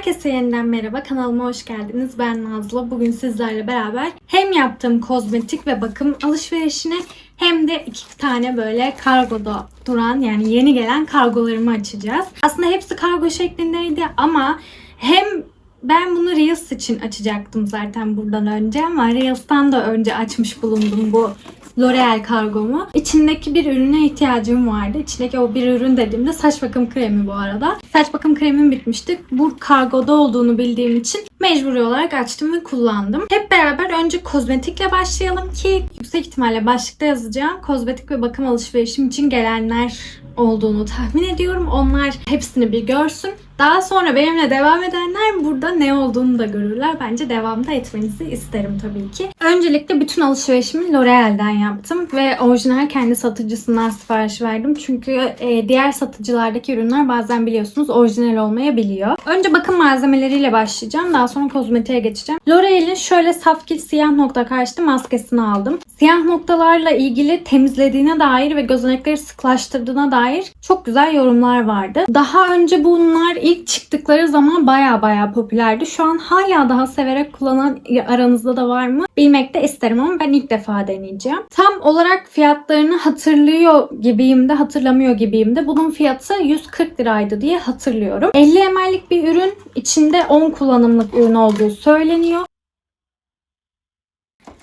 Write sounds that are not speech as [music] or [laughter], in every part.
Herkese yeniden merhaba. Kanalıma hoş geldiniz. Ben Nazlı. Bugün sizlerle beraber hem yaptığım kozmetik ve bakım alışverişini hem de iki tane böyle kargoda duran yani yeni gelen kargolarımı açacağız. Aslında hepsi kargo şeklindeydi ama hem ben bunu Reels için açacaktım zaten buradan önce ama Reels'tan da önce açmış bulundum bu L'Oreal kargomu. İçindeki bir ürüne ihtiyacım vardı. İçindeki o bir ürün dediğimde saç bakım kremi bu arada. Saç bakım kremim bitmişti. Bu kargoda olduğunu bildiğim için mecburi olarak açtım ve kullandım. Hep beraber önce kozmetikle başlayalım ki yüksek ihtimalle başlıkta yazacağım. Kozmetik ve bakım alışverişim için gelenler olduğunu tahmin ediyorum. Onlar hepsini bir görsün. Daha sonra benimle devam edenler burada ne olduğunu da görürler. Bence devamda etmenizi isterim tabii ki. Öncelikle bütün alışverişimi L'Oreal'den yaptım ve orijinal kendi satıcısından sipariş verdim. Çünkü e, diğer satıcılardaki ürünler bazen biliyorsunuz orijinal olmayabiliyor. Önce bakım malzemeleriyle başlayacağım. Daha sonra kozmetiğe geçeceğim. L'Oreal'in şöyle safkil siyah nokta karşıtı maskesini aldım. Siyah noktalarla ilgili temizlediğine dair ve gözenekleri sıklaştırdığına dair çok güzel yorumlar vardı. Daha önce bunlar ilk çıktıkları zaman baya baya popülerdi. Şu an hala daha severek kullanan aranızda da var mı bilmek de isterim ama ben ilk defa deneyeceğim. Tam olarak fiyatlarını hatırlıyor gibiyim de hatırlamıyor gibiyim de. Bunun fiyatı 140 liraydı diye hatırlıyorum. 50 ml'lik bir ürün içinde 10 kullanımlık ürün olduğu söyleniyor.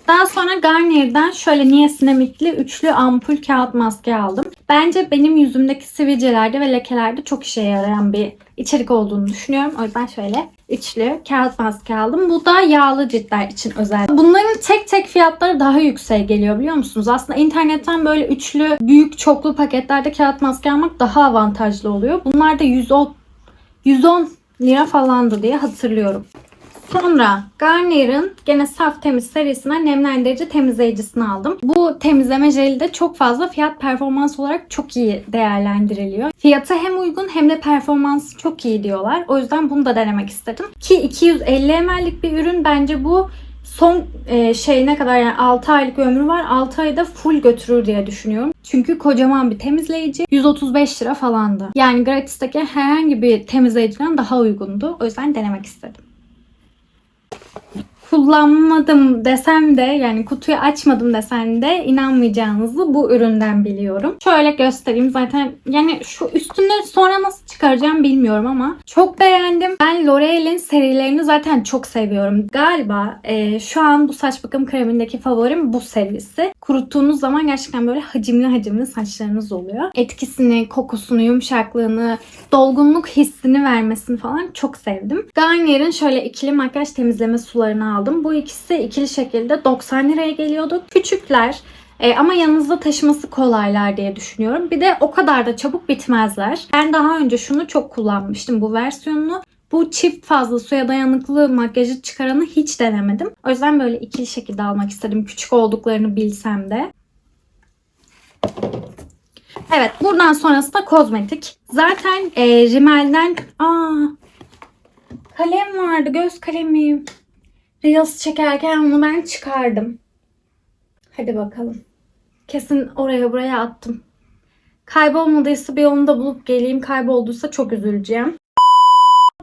Daha sonra Garnier'den şöyle niasinamidli üçlü ampul kağıt maske aldım. Bence benim yüzümdeki sivilcelerde ve lekelerde çok işe yarayan bir içerik olduğunu düşünüyorum. O yüzden şöyle üçlü kağıt maske aldım. Bu da yağlı ciltler için özel. Bunların tek tek fiyatları daha yüksek geliyor biliyor musunuz? Aslında internetten böyle üçlü büyük çoklu paketlerde kağıt maske almak daha avantajlı oluyor. Bunlar da 110 110 lira falandı diye hatırlıyorum. Sonra Garnier'ın gene saf temiz serisinden nemlendirici temizleyicisini aldım. Bu temizleme jeli de çok fazla fiyat performans olarak çok iyi değerlendiriliyor. Fiyatı hem uygun hem de performansı çok iyi diyorlar. O yüzden bunu da denemek istedim. Ki 250 ml'lik bir ürün bence bu son e, şey ne kadar yani 6 aylık ömrü var. 6 ayda full götürür diye düşünüyorum. Çünkü kocaman bir temizleyici 135 lira falandı. Yani gratisteki herhangi bir temizleyiciden daha uygundu. O yüzden denemek istedim kullanmadım desem de yani kutuyu açmadım desem de inanmayacağınızı bu üründen biliyorum. Şöyle göstereyim zaten yani şu üstünü sonra nasıl çıkaracağım bilmiyorum ama çok beğendim. Ben L'Oreal'in serilerini zaten çok seviyorum. Galiba e, şu an bu saç bakım kremindeki favorim bu serisi. Kuruttuğunuz zaman gerçekten böyle hacimli hacimli saçlarınız oluyor. Etkisini, kokusunu, yumuşaklığını, dolgunluk hissini vermesini falan çok sevdim. Garnier'in şöyle ikili makyaj temizleme sularını aldım. Bu ikisi ikili şekilde 90 liraya geliyordu. Küçükler e, ama yanınızda taşıması kolaylar diye düşünüyorum. Bir de o kadar da çabuk bitmezler. Ben daha önce şunu çok kullanmıştım bu versiyonunu. Bu çift fazla suya dayanıklı makyajı çıkaranı hiç denemedim. O yüzden böyle ikili şekilde almak istedim. Küçük olduklarını bilsem de. Evet buradan sonrası da kozmetik. Zaten e, Rimmel'den... Aa, kalem vardı göz kalemi. Reels çekerken onu ben çıkardım. Hadi bakalım. Kesin oraya buraya attım. Kaybolmadıysa bir onu da bulup geleyim. Kaybolduysa çok üzüleceğim.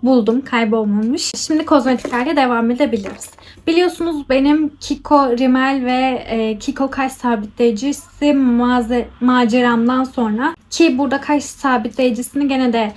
Buldum. Kaybolmamış. Şimdi kozmetiklerle devam edebiliriz. Biliyorsunuz benim Kiko Rimmel ve e, Kiko kaş sabitleyicisi maze, maceramdan sonra ki burada kaş sabitleyicisini gene de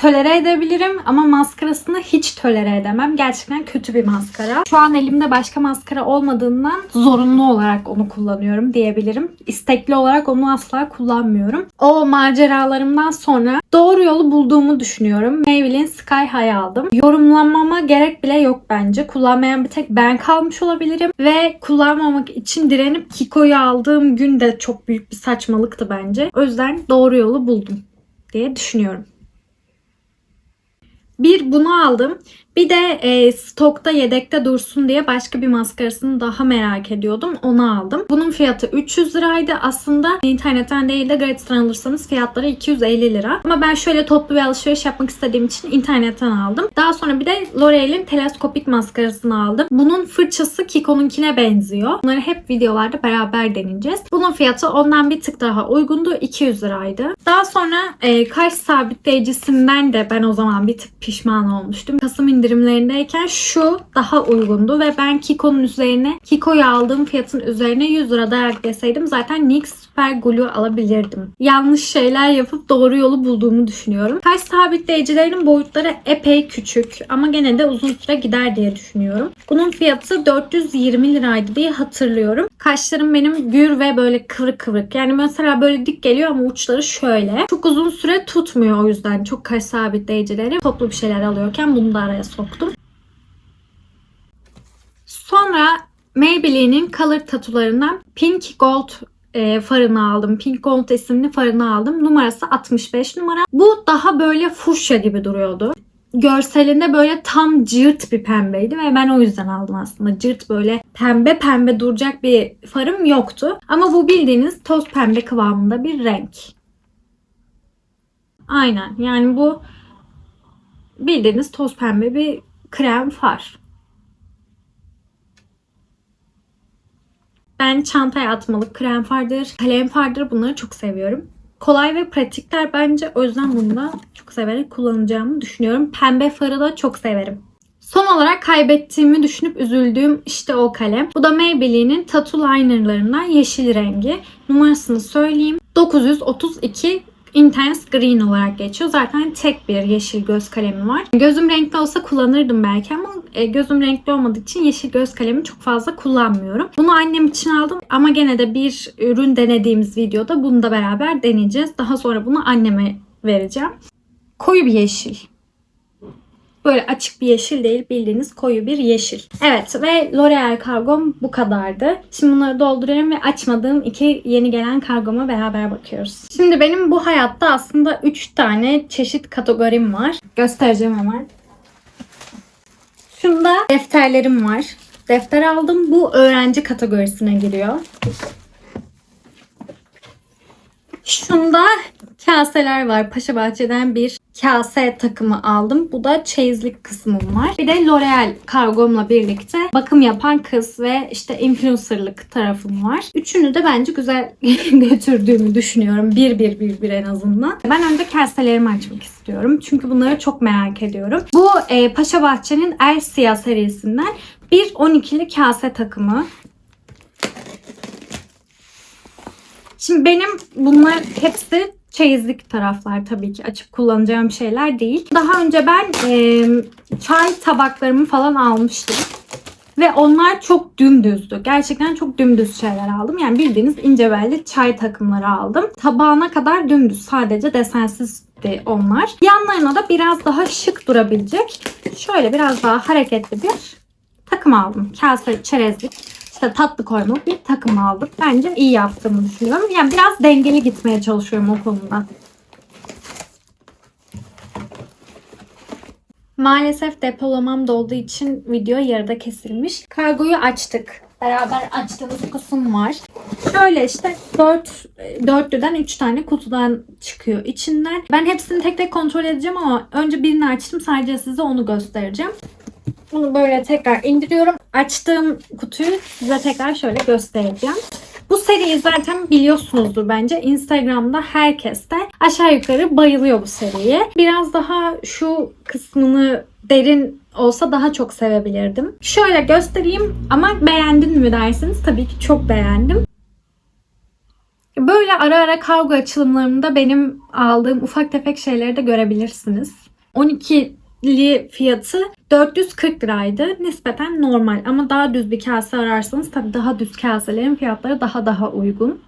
tolere edebilirim ama maskarasını hiç tolere edemem. Gerçekten kötü bir maskara. Şu an elimde başka maskara olmadığından zorunlu olarak onu kullanıyorum diyebilirim. İstekli olarak onu asla kullanmıyorum. O maceralarımdan sonra doğru yolu bulduğumu düşünüyorum. Maybelline Sky High aldım. Yorumlamama gerek bile yok bence. Kullanmayan bir tek ben kalmış olabilirim. Ve kullanmamak için direnip Kiko'yu aldığım gün de çok büyük bir saçmalıktı bence. O yüzden doğru yolu buldum diye düşünüyorum. Bir bunu aldım. Bir de e, stokta yedekte dursun diye başka bir maskarasını daha merak ediyordum. Onu aldım. Bunun fiyatı 300 liraydı. Aslında internetten değil de Gratis'ten alırsanız fiyatları 250 lira. Ama ben şöyle toplu bir alışveriş yapmak istediğim için internetten aldım. Daha sonra bir de L'Oreal'in teleskopik maskarasını aldım. Bunun fırçası Kiko'nunkine benziyor. Bunları hep videolarda beraber deneyeceğiz. Bunun fiyatı ondan bir tık daha uygundu. 200 liraydı. Daha sonra e, kaş sabitleyicisinden de ben o zaman bir tık pişman olmuştum. Kasım'ın indirimlerindeyken şu daha uygundu ve ben Kiko'nun üzerine Kiko'yu aldığım fiyatın üzerine 100 lira daha ekleseydim zaten NYX Super Glue alabilirdim. Yanlış şeyler yapıp doğru yolu bulduğumu düşünüyorum. Kaş sabitleyicilerinin boyutları epey küçük ama gene de uzun süre gider diye düşünüyorum. Bunun fiyatı 420 liraydı diye hatırlıyorum. Kaşlarım benim gür ve böyle kıvrık kıvrık. Yani mesela böyle dik geliyor ama uçları şöyle. Çok uzun süre tutmuyor o yüzden. Çok kaş sabitleyicileri. Toplu bir şeyler alıyorken bunu da araya soktum. Sonra Maybelline'in Color Tattoo'larından Pink Gold e, farını aldım. Pink Gold isimli farını aldım. Numarası 65 numara. Bu daha böyle fuşya gibi duruyordu. Görselinde böyle tam cırt bir pembeydi ve ben o yüzden aldım aslında. Cırt böyle pembe pembe duracak bir farım yoktu. Ama bu bildiğiniz toz pembe kıvamında bir renk. Aynen yani bu bildiğiniz toz pembe bir krem far. Ben çantaya atmalık krem fardır, kalem fardır bunları çok seviyorum. Kolay ve pratikler bence o yüzden bunu da çok severek kullanacağımı düşünüyorum. Pembe farı da çok severim. Son olarak kaybettiğimi düşünüp üzüldüğüm işte o kalem. Bu da Maybelline'in Tattoo Liner'larından yeşil rengi. Numarasını söyleyeyim. 932 Intense Green olarak geçiyor. Zaten tek bir yeşil göz kalemi var. Gözüm renkli olsa kullanırdım belki ama e, gözüm renkli olmadığı için yeşil göz kalemi çok fazla kullanmıyorum. Bunu annem için aldım ama gene de bir ürün denediğimiz videoda bunu da beraber deneyeceğiz. Daha sonra bunu anneme vereceğim. Koyu bir yeşil. Böyle açık bir yeşil değil bildiğiniz koyu bir yeşil. Evet ve L'Oreal kargom bu kadardı. Şimdi bunları dolduruyorum ve açmadığım iki yeni gelen kargoma beraber bakıyoruz. Şimdi benim bu hayatta aslında 3 tane çeşit kategorim var. Göstereceğim hemen. Şunda defterlerim var. Defter aldım. Bu öğrenci kategorisine giriyor. Şunda kaseler var. Paşa Bahçe'den bir kase takımı aldım. Bu da çeyizlik kısmım var. Bir de L'Oreal kargomla birlikte bakım yapan kız ve işte influencerlık tarafım var. Üçünü de bence güzel [laughs] götürdüğümü düşünüyorum. Bir bir bir bir en azından. Ben önce kaselerimi açmak istiyorum. Çünkü bunları çok merak ediyorum. Bu e, Paşa Bahçe'nin El Siyah serisinden bir 12'li kase takımı. Şimdi benim bunlar hepsi çeyizlik taraflar tabii ki açıp kullanacağım şeyler değil. Daha önce ben e, çay tabaklarımı falan almıştım. Ve onlar çok dümdüzdü. Gerçekten çok dümdüz şeyler aldım. Yani bildiğiniz ince belli çay takımları aldım. Tabağına kadar dümdüz. Sadece desensizdi onlar. Yanlarına da biraz daha şık durabilecek. Şöyle biraz daha hareketli bir takım aldım. Kase, çerezlik işte tatlı koymalık bir takım aldım. Bence iyi yaptığımı düşünüyorum. Yani biraz dengeli gitmeye çalışıyorum o konuda. Maalesef depolamam dolduğu için video yarıda kesilmiş. Kargoyu açtık. Beraber açtığımız kısım var. Şöyle işte 4 dörtlüden 3 tane kutudan çıkıyor içinden. Ben hepsini tek tek kontrol edeceğim ama önce birini açtım. Sadece size onu göstereceğim. Bunu böyle tekrar indiriyorum. Açtığım kutuyu size tekrar şöyle göstereceğim. Bu seriyi zaten biliyorsunuzdur bence. Instagram'da herkes de aşağı yukarı bayılıyor bu seriye. Biraz daha şu kısmını derin olsa daha çok sevebilirdim. Şöyle göstereyim ama beğendin mi dersiniz? Tabii ki çok beğendim. Böyle ara ara kargo açılımlarımda benim aldığım ufak tefek şeyleri de görebilirsiniz. 12 li fiyatı 440 liraydı. Nispeten normal ama daha düz bir kase ararsanız tabii daha düz kaselerin fiyatları daha daha uygun.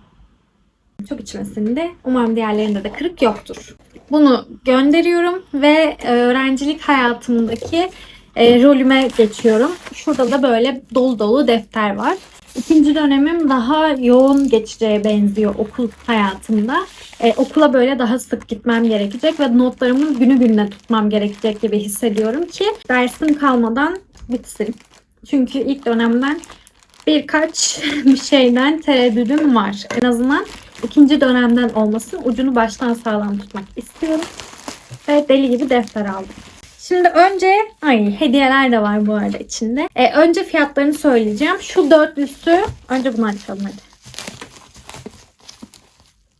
Çok içmesinde de umarım diğerlerinde de kırık yoktur. Bunu gönderiyorum ve öğrencilik hayatımdaki e, rolüme geçiyorum. Şurada da böyle dolu dolu defter var. İkinci dönemim daha yoğun geçeceğe benziyor okul hayatımda. Ee, okula böyle daha sık gitmem gerekecek ve notlarımı günü gününe tutmam gerekecek gibi hissediyorum ki dersim kalmadan bitsin. Çünkü ilk dönemden birkaç [laughs] bir şeyden tereddüdüm var. En azından ikinci dönemden olmasın. Ucunu baştan sağlam tutmak istiyorum. Ve deli gibi defter aldım. Şimdi önce ay hediyeler de var bu arada içinde. Ee, önce fiyatlarını söyleyeceğim. Şu dörtlüsü önce bunu açalım hadi.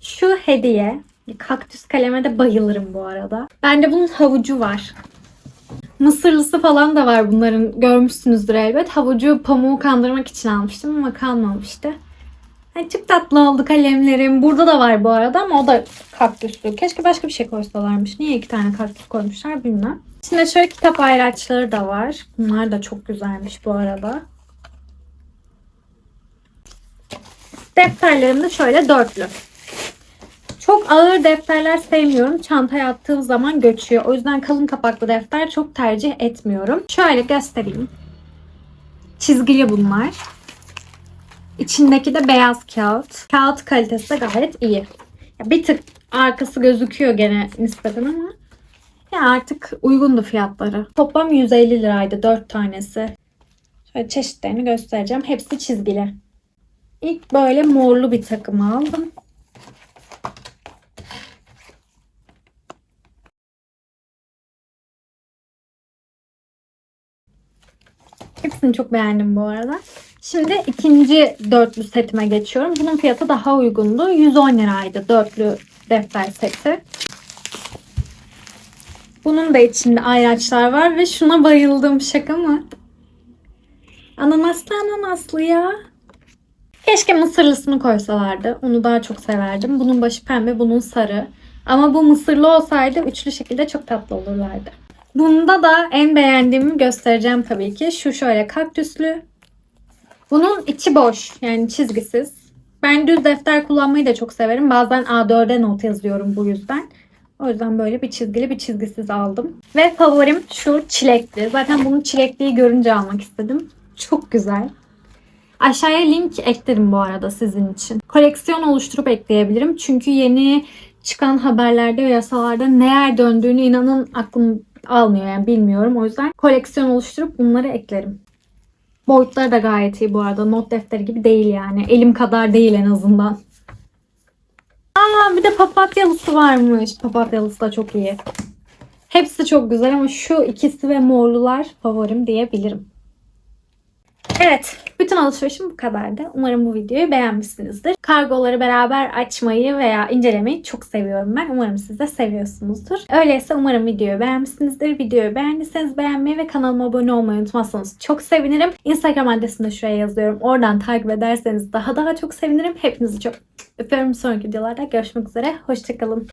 Şu hediye. Kaktüs kaleme de bayılırım bu arada. Bende bunun havucu var. Mısırlısı falan da var bunların. Görmüşsünüzdür elbet. Havucu pamuğu kandırmak için almıştım ama kalmamıştı. Ay, çok tatlı oldu kalemlerim. Burada da var bu arada ama o da kaktüslü. Keşke başka bir şey koysalarmış. Niye iki tane kaktüs koymuşlar bilmem. İçinde şöyle kitap ayraçları da var. Bunlar da çok güzelmiş bu arada. Defterlerim de şöyle dörtlü. Çok ağır defterler sevmiyorum. Çantaya attığım zaman göçüyor. O yüzden kalın kapaklı defter çok tercih etmiyorum. Şöyle göstereyim. Çizgili bunlar. İçindeki de beyaz kağıt. Kağıt kalitesi de gayet iyi. Bir tık arkası gözüküyor gene nispeten ama ya artık uygundu fiyatları. Toplam 150 liraydı 4 tanesi. Şöyle çeşitlerini göstereceğim. Hepsi çizgili. İlk böyle morlu bir takım aldım. Hepsini çok beğendim bu arada. Şimdi ikinci dörtlü setime geçiyorum. Bunun fiyatı daha uygundu. 110 liraydı dörtlü defter seti. Bunun da içinde ayraçlar var ve şuna bayıldım. Şaka mı? Ananaslı ananaslı ya. Keşke mısırlısını koysalardı. Onu daha çok severdim. Bunun başı pembe, bunun sarı. Ama bu mısırlı olsaydı üçlü şekilde çok tatlı olurlardı. Bunda da en beğendiğimi göstereceğim tabii ki. Şu şöyle kaktüslü. Bunun içi boş yani çizgisiz. Ben düz defter kullanmayı da çok severim. Bazen A4'e not yazıyorum bu yüzden. O yüzden böyle bir çizgili bir çizgisiz aldım. Ve favorim şu çilekli. Zaten bunu çilekliyi görünce almak istedim. Çok güzel. Aşağıya link eklerim bu arada sizin için. Koleksiyon oluşturup ekleyebilirim. Çünkü yeni çıkan haberlerde ve yasalarda neler döndüğünü inanın aklım almıyor yani bilmiyorum. O yüzden koleksiyon oluşturup bunları eklerim. Boyutları da gayet iyi bu arada. Not defteri gibi değil yani. Elim kadar değil en azından. Aa bir de papatyalısı varmış. Papatyalısı da çok iyi. Hepsi çok güzel ama şu ikisi ve morlular favorim diyebilirim. Evet, bütün alışverişim bu kadardı. Umarım bu videoyu beğenmişsinizdir. Kargoları beraber açmayı veya incelemeyi çok seviyorum ben. Umarım siz de seviyorsunuzdur. Öyleyse umarım videoyu beğenmişsinizdir. Videoyu beğendiyseniz beğenmeyi ve kanalıma abone olmayı unutmazsanız çok sevinirim. Instagram adresini de şuraya yazıyorum. Oradan takip ederseniz daha daha çok sevinirim. Hepinizi çok öpüyorum. Sonraki videolarda görüşmek üzere. Hoşçakalın.